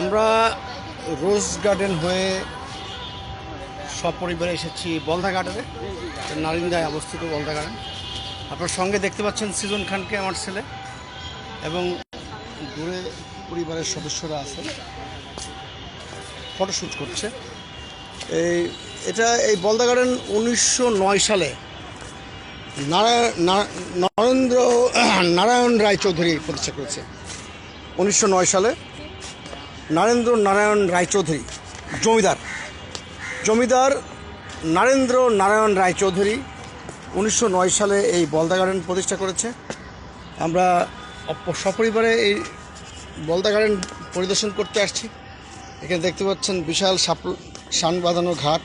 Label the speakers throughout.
Speaker 1: আমরা রোজ গার্ডেন হয়ে সপরিবারে এসেছি বলদা গার্ডেনে নারিন্দায় অবস্থিত বলদা গার্ডেন। আপনার সঙ্গে দেখতে পাচ্ছেন সিজন খানকে, আমার ছেলে, এবং দূরে পরিবারের সদস্যরা আছে। ফটোশ্যুট করছে। এই, এটা এই বলদা গার্ডেন উনিশশো নয় সালে নরেন্দ্র, নারায়ণ রায় চৌধুরী প্রতিষ্ঠা করেছে। উনিশশো নয় সালে নরেন্দ্র নারায়ণ রায়চৌধুরী জমিদার জমিদার নরেন্দ্র নারায়ণ রায়চৌধুরী উনিশশো নয় সালে এই বলদা গার্ডেন প্রতিষ্ঠা করেছে আমরা সপরিবারে এই বলদা গার্ডেন পরিদর্শন করতে আসছি এখানে দেখতে পাচ্ছেন বিশাল সাপ শান বাঁধানো ঘাট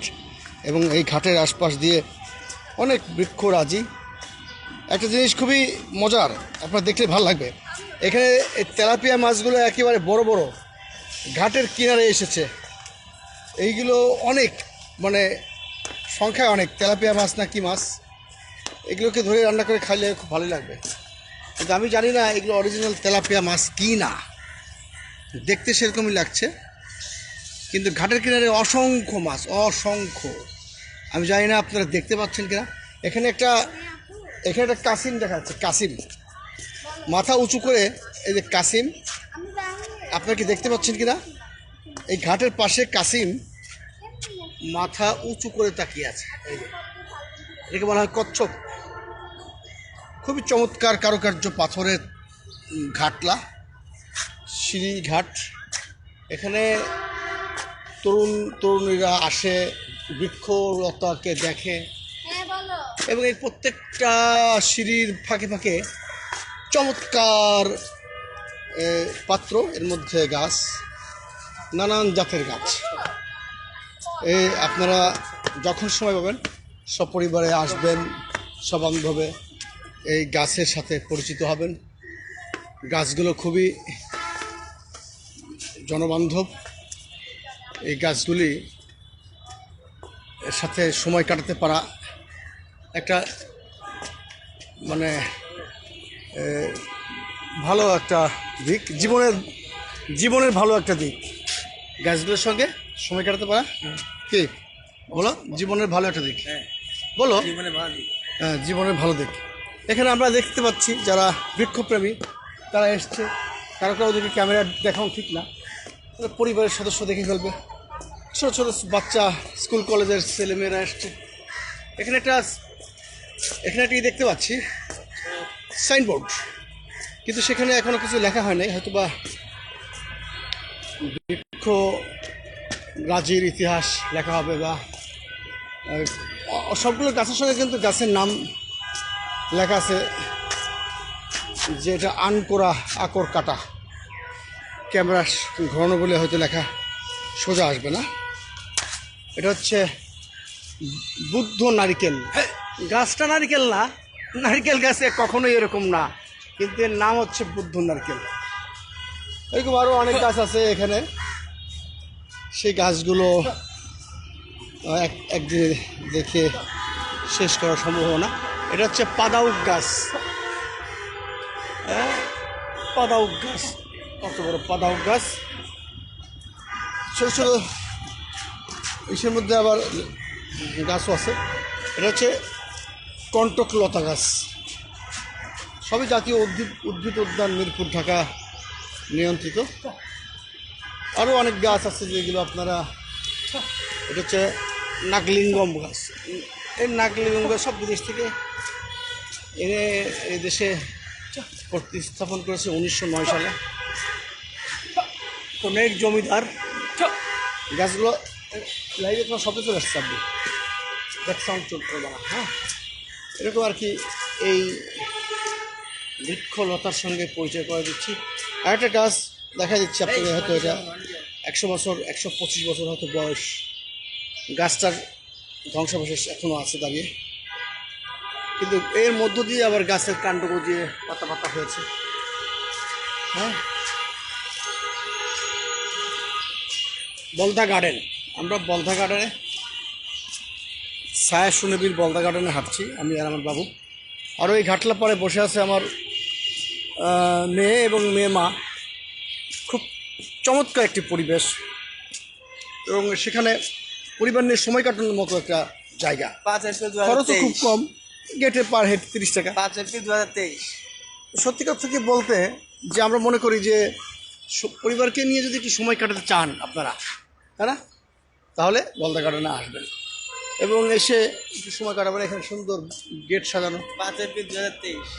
Speaker 1: এবং এই ঘাটের আশপাশ দিয়ে অনেক বৃক্ষরাজি একটা জিনিস খুবই মজার আপনার দেখলে ভালো লাগবে এখানে এই তেলাপিয়া মাছগুলো একেবারে বড় বড় ঘাটের কিনারে এসেছে। এইগুলো অনেক মানে সংখ্যায় অনেক, তেলাপিয়া মাছ না কি মাছ? এগুলোকে ধরে রান্না করে খাইলে খুব ভালোই লাগবে। কিন্তু আমি জানি না এগুলো অরিজিনাল তেলাপিয়া মাছ কি না। দেখতে সেরকমই লাগছে। কিন্তু ঘাটের কিনারে অসংখ্য মাছ, অসংখ্য। আমি জানি না আপনারা দেখতে পাচ্ছেন কিনা। এখানে একটা এখানে একটা কাসিম দেখা যাচ্ছে, কাসিম। মাথা উঁচু করে এই যে কাসিম আপনারা কি দেখতে পাচ্ছেন কিনা? এই ঘাটের পাশে কাসিম মাথা উঁচু করে তাকিয়ে আছে। এই যে এটাকে বলা হয় কচ্ছপ। খুবই চমৎকার কারুকার্য পাথরের ঘাটলা সিঁড়ি ঘাট। এখানে তরুণ তরুণীরা আসে বৃক্ষলতাকে দেখে।
Speaker 2: হ্যাঁ
Speaker 1: এবং এই প্রত্যেকটা সিঁড়ির ফাঁকে ফাঁকে চমৎকার পাত্র এর মধ্যে গাছ নানান জাতের গাছ। এই আপনারা যখন সময় পাবেন সপরিবারে আসবেন সবান্ধবে এই গাছের সাথে পরিচিত হবেন। গাছগুলো খুবই জনবান্ধব। এই গাছগুলি এর সাথে সময় কাটাতে পারা একটা মানে এ, ভালো একটা দিক। জীবনের জীবনের ভালো একটা দিক। গাছগুলোর সঙ্গে সময় কাটাতে পারা? কি? বলো। জীবনের ভালো একটা দিক। বলো। জীবনের ভালো দিক। হ্যাঁ জীবনের ভালো দিক। এখানে আমরা দেখতে পাচ্ছি যারা বৃক্ষপ্রেমী তারা এসছে। কারও কারও ওদেরকে ক্যামেরা দেখাও ঠিক না। তারা পরিবারের সদস্য দেখে ফেলবে। ছোটো ছোটো বাচ্চা স্কুল কলেজের ছেলেমেয়েরা এসছে। এখানে একটা এখানে একটি দেখতে পাচ্ছি। সাইনবোর্ড। কিন্তু সেখানে এখনও কিছু লেখা হয় নাই হয়তো বা বৃক্ষ রাজির ইতিহাস লেখা হবে বা সবগুলো গাছের সঙ্গে কিন্তু গাছের নাম লেখা আছে যে এটা আনকোরা আকর কাটা। ক্যামেরা ঘন বলে হয়তো লেখা সোজা আসবে না। এটা হচ্ছে বুদ্ধ নারিকেল। গাছটা নারিকেল না, নারিকেল গাছে কখনোই এরকম না। কিন্তু এর নাম হচ্ছে বুদ্ধ নারকেল। এরকম আরও অনেক গাছ আছে এখানে। সেই গাছগুলো এক, একদিনে দেখে শেষ করা সম্ভব না। এটা হচ্ছে পাদাউক গাছ। হ্যাঁ? পাদাউক গাছ। কত বড় পাদাউক গাছ। ছোটো ছোটো ইসের মধ্যে আবার গাছও আছে। এটা হচ্ছে কণ্টক লতা গাছ। সবই জাতীয় উদ্ভিদ উদ্ভিদ উদ্যান মিরপুর, ঢাকা নিয়ন্ত্রিত। আরও অনেক গাছ আছে যেগুলো আপনারা এটা হচ্ছে নাগলিঙ্গম গাছ। এই নাগলিঙ্গম গাছ সব বিদেশ থেকে এনে এই দেশে প্রতিস্থাপন করেছে উনিশশো নয় সালে। অনেক জমিদার। গাছগুলো লাইভে তোমার শব্দ চলে আসছে, আপনি। সাউন্ড চলতে হ্যাঁ? এরকম আর কি এই বৃক্ষলতার সঙ্গে পরিচয় করে দিচ্ছি। আর একটা গাছ দেখা দিচ্ছি আপনাদের হয়তো এটা। একশো বছর, একশো পঁচিশ বছর হয়তো বয়স। গাছটার ধ্বংসাবশেষ এখনও আছে দাঁড়িয়ে। কিন্তু এর মধ্য দিয়ে আবার গাছের কাণ্ড গজিয়ে পাতা পাতা হয়েছে। হ্যাঁ? বলদা গার্ডেন আমরা বলদা গার্ডেনে ছায়া সুনবীর বলদা গার্ডেনে হাঁটছি, আমি আর আমার বাবু। আর ওই ঘাটলা পরে বসে আছে আমার মেয়ে এবং মেয়ে মা। খুব চমৎকার একটি পরিবেশ। এবং সেখানে পরিবার নিয়ে সময় কাটানোর মতো একটা জায়গা। খরচও খুব কম। গেটে পার হেড তিরিশ টাকা।
Speaker 2: পাঁচ এপ্রিল দু হাজার তেইশ।
Speaker 1: সত্যি কথা থেকে বলতে যে আমরা মনে করি যে পরিবারকে নিয়ে যদি একটু সময় কাটাতে চান আপনারা তাই না? তাহলে বলদা গার্ডেনে আসবেন। এবং এসে একটু সময় কাটাবেন। এখানে সুন্দর গেট সাজানো।
Speaker 2: পাঁচ এপ্রিল দু হাজার তেইশ।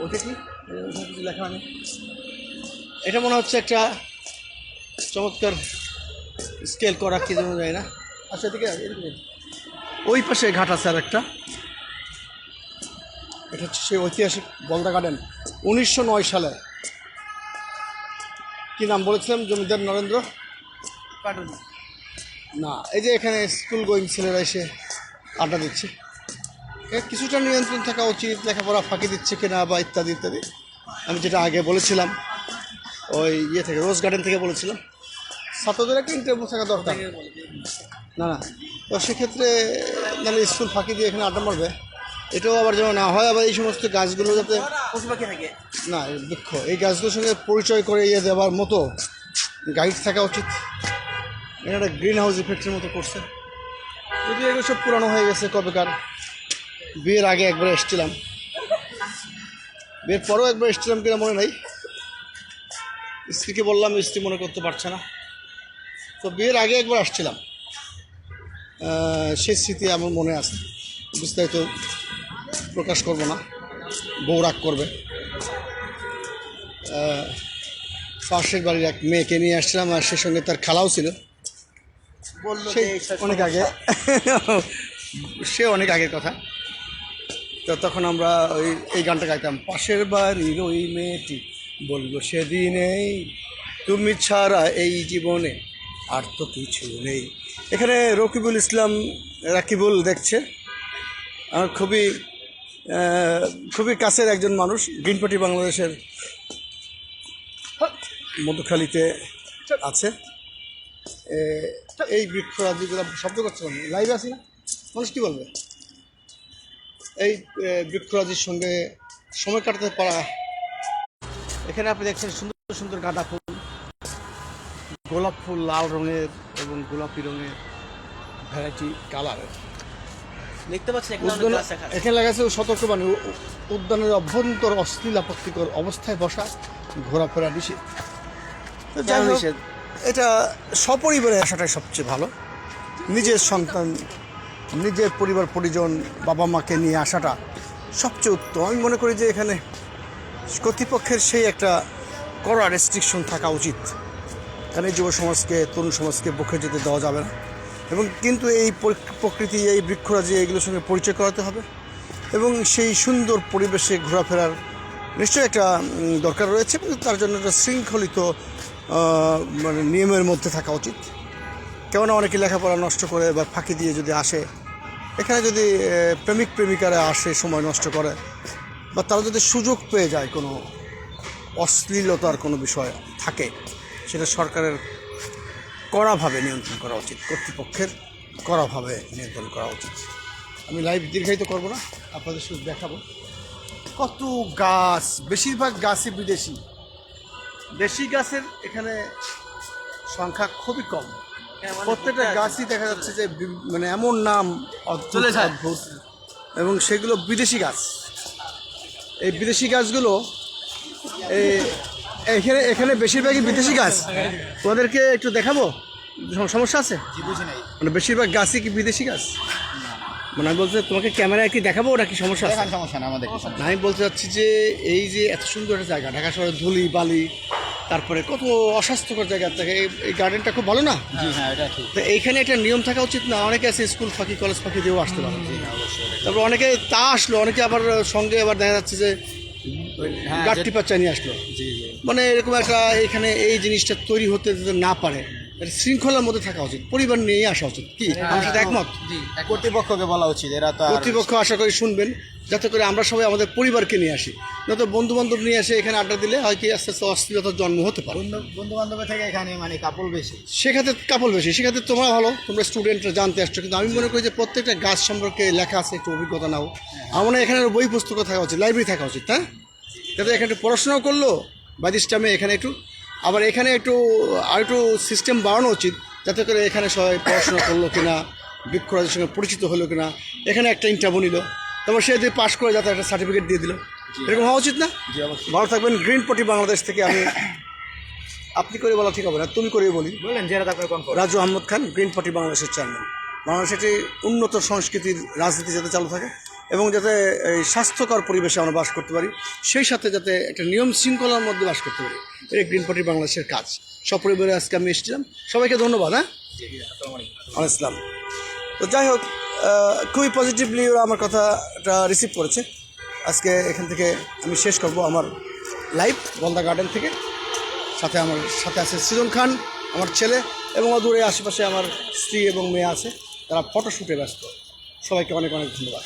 Speaker 1: ওটা কি? এ, ওখানে কিছু লেখা নেই এটা মনে হচ্ছে একটা চমৎকার স্কেল করা কি যেন যায় না। আচ্ছা এদিকে ওই পাশে ঘাট আছে আর একটা। এটা হচ্ছে সেই ঐতিহাসিক বলদা গার্ডেন উনিশশো নয় সালে। কি নাম বলেছিলাম? জমিদার নরেন্দ্র?
Speaker 2: পাটুলি।
Speaker 1: না এই যে এখানে স্কুল গোয়িং ছেলেরা এসে আড্ডা দিচ্ছে। কিছুটা নিয়ন্ত্রণ থাকা উচিত, লেখাপড়া ফাঁকি দিচ্ছে কিনা বা ইত্যাদি ইত্যাদি। আমি যেটা আগে বলেছিলাম, ওই ইয়ে থেকে, রোজ গার্ডেন থেকে বলেছিলাম। ছাত্রদের একটা ইন্টারভিউ থাকা দরকার। না না। তো সেক্ষেত্রে মানে স্কুল ফাঁকি দিয়ে এখানে আড্ডা মারবে। এটাও আবার যেন না হয়, আবার এই সমস্ত গাছগুলো যাতে না বৃক্ষ এই গাছগুলোর সঙ্গে পরিচয় করে ইয়ে দেওয়ার মতো গাইড থাকা উচিত। এটা একটা গ্রিন হাউস ইফেক্টের মতো করছে। যদিও এগুলো সব পুরানো হয়ে গেছে কবেকার। বিয়ের আগে একবার এসেছিলাম। বিয়ের পরেও একবার এসেছিলাম কিনা মনে নাই। স্ত্রীকে বললাম স্ত্রী মনে করতে পারছে না। তো বিয়ের আগে একবার আসছিলাম। সেই স্মৃতি আমার মনে আছে। বিস্তারিত প্রকাশ করব না। বউ রাগ করবে। পাশের বাড়ির এক মেয়েকে নিয়ে আসছিলাম আর সে সঙ্গে তার খালাও ছিল।
Speaker 2: বলল
Speaker 1: সেই অনেক আগে। সে অনেক আগের কথা। তো তখন আমরা ওই, এই গানটা গাইতাম, পাশের বাড়ির ওই মেয়েটি বলব সেদিনেই তুমি ছাড়া এই জীবনে আর তো কিছু নেই। এখানে রকিবুল ইসলাম রাকিবুল দেখছে। আমার খুবই খুবই কাছের একজন মানুষ গ্রিন পার্টি বাংলাদেশের মধুখালীতে আছে। এই বৃক্ষ বৃক্ষরাজিগুলো শব্দ করছে লাইভ আছে না? মানুষ কী বলবে? এই বৃক্ষরাজির সঙ্গে সময় কাটাতে পারা। এখানে আপনি দেখছেন সুন্দর সুন্দর গাঁদা ফুল। গোলাপ ফুল লাল রঙের এবং গোলাপি রঙের ভ্যারাইটি কালারের
Speaker 2: দেখতে পাচ্ছেন এখানে
Speaker 1: লাগাচ্ছে উ- উদ্যানের অভ্যন্তর অশ্লীল আপত্তিকর অবস্থায় বসা ঘোরাফেরা নিষেধ। যাই
Speaker 2: নিষেধ?
Speaker 1: এটা সপরিবারে আসাটাই সবচেয়ে ভালো। নিজের সন্তান নিজের পরিবার, পরিজন, বাবা মাকে নিয়ে আসাটা সবচেয়ে উত্তম। আমি মনে করি যে এখানে কর্তৃপক্ষের সেই একটা কড়া রেস্ট্রিকশন থাকা উচিত। এখানে যুব সমাজকে, তরুণ সমাজকে বকে যেতে দেওয়া যাবে না। এবং কিন্তু এই প্রকৃতি, এই বৃক্ষরাজি এইগুলোর সঙ্গে পরিচয় করাতে হবে। এবং সেই সুন্দর পরিবেশে ঘোরাফেরার নিশ্চয়ই একটা দরকার রয়েছে। এবং তার জন্য একটা শৃঙ্খলিত মানে নিয়মের মধ্যে থাকা উচিত। কেননা অনেকে লেখাপড়া নষ্ট করে বা ফাঁকি দিয়ে যদি আসে এখানে যদি প্রেমিক প্রেমিকারা আসে, সময় নষ্ট করে, বা তারা যদি সুযোগ পেয়ে যায় কোনো অশ্লীলতার কোনো বিষয় থাকে, সেটা সরকারের কড়াভাবে নিয়ন্ত্রণ করা উচিত, কর্তৃপক্ষের কড়াভাবে নিয়ন্ত্রণ করা উচিত। আমি লাইভ দীর্ঘায়িত করব না, আপনাদের শুধু দেখাবো। কত গাছ, বেশিরভাগ গাছই বিদেশি। দেশি গাছের এখানে সংখ্যা খুবই কম। প্রত্যেকটা গাছই দেখা যাচ্ছে যে মানে এমন নাম
Speaker 2: চলে যায়।
Speaker 1: অদ্ভুত। এবং সেগুলো বিদেশি গাছ। এই বিদেশি গাছগুলো এই- এখানে এখানে বেশিরভাগই বিদেশি গাছ। তোমাদেরকে একটু দেখাবো? সম- সমস্যা আছে? মানে বেশিরভাগ গাছই কি বিদেশি গাছ? মানে আমি বলতে তোমাকে ক্যামেরায় কি দেখাবো ওটা কি সমস্যা আছে?
Speaker 3: সমস্যা না আমাদের
Speaker 1: আমি বলতে চাচ্ছি যে এই যে এত সুন্দর একটা জায়গা ঢাকা শহরের ধুলি বালি তারপরে কত অস্বাস্থ্যকর জায়গা থাকে এই- গার্ডেনটা খুব ভালো না?
Speaker 3: হ্যাঁ এটা ঠিক।
Speaker 1: তো এইখানে একটা নিয়ম থাকা উচিত না অনেকে আছে স্কুল ফাঁকি কলেজ ফাঁকি দিয়েও আসতে পারে তারপর অনেকে তা আসলো অনেকে আবার সঙ্গে আবার দেখা যাচ্ছে যে
Speaker 3: হ্যাঁ,
Speaker 1: গাছ
Speaker 3: যে-
Speaker 1: নিয়ে আসলো। মানে এরকম একটা এখানে এই জিনিসটা তৈরি হতে যাতে না পারে শৃঙ্খলার মধ্যে থাকা উচিত পরিবার নিয়ে আসা উচিত কি? আমার সাথে একমত।
Speaker 3: কর্তৃপক্ষকে বলা উচিত এরা তো
Speaker 1: কর্তৃপক্ষ আশা করি শুনবেন। যাতে করে আমরা সবাই আমাদের পরিবারকে নিয়ে আসি। নয়তো বন্ধু বান্ধব নিয়ে এসে এখানে আড্ডা দিলে হয় কি আস্তে আস্তে অস্থিরতার জন্ম হতে পারে।
Speaker 3: বন্ধু বান্ধবের থেকে এখানে মানে কাপড় বেশি।
Speaker 1: সেক্ষেত্রে কাপল বেশি। সেক্ষেত্রে তোমরা ভালো তোমরা স্টুডেন্টরা জানতে আসছো। কিন্তু আমি মনে করি যে প্রত্যেকটা গাছ সম্পর্কে লেখা আছে একটু অভিজ্ঞতা নাও। আমার এখানে বই পুস্তক থাকা উচিত লাইব্রেরি থাকা উচিত হ্যাঁ? যাতে এখানে একটু পড়াশোনাও করল টাইমে এখানে একটু আবার এখানে একটু আর একটু সিস্টেম বাড়ানো উচিত যাতে করে এখানে সবাই পড়াশোনা করল কিনা বৃক্ষরাজের সঙ্গে পরিচিত হলো কিনা। এখানে একটা ইন্টারভিউ নিল। তারপর সে যদি পাশ করে যাতে একটা সার্টিফিকেট দিয়ে দিল। এরকম হওয়া উচিত না? ভালো থাকবেন। গ্রিন পটি বাংলাদেশ থেকে আমি আপনি করে বলা ঠিক হবে না তুমি করে বলি।
Speaker 3: বললেন
Speaker 1: রাজু আহমদ খান গ্রিন পার্টি বাংলাদেশের চেয়ারম্যান বাংলাদেশে একটি উন্নত সংস্কৃতির রাজনীতি যাতে চালু থাকে এবং যাতে এই স্বাস্থ্যকর পরিবেশে আমরা বাস করতে পারি সেই সাথে যাতে একটা নিয়ম শৃঙ্খলার মধ্যে বাস করতে পারি। এটাই গ্রিন পার্টি বাংলাদেশের কাজ। সপরিবারে আজকে আমি এসেছিলাম। সবাইকে ধন্যবাদ হ্যাঁ? ইসলাম তো যাই হোক খুবই পজিটিভলি ওরা আমার কথাটা রিসিভ করেছে। আজকে এখান থেকে আমি শেষ করব আমার লাইভ বলদা গার্ডেন থেকে। সাথে আমার, সাথে আছে সৃজন খান, আমার ছেলে, এবং অদূরে আশেপাশে আমার স্ত্রী এবং মেয়ে আছে। তারা ফটোশ্যুটে ব্যস্ত। সবাইকে অনেক অনেক ধন্যবাদ।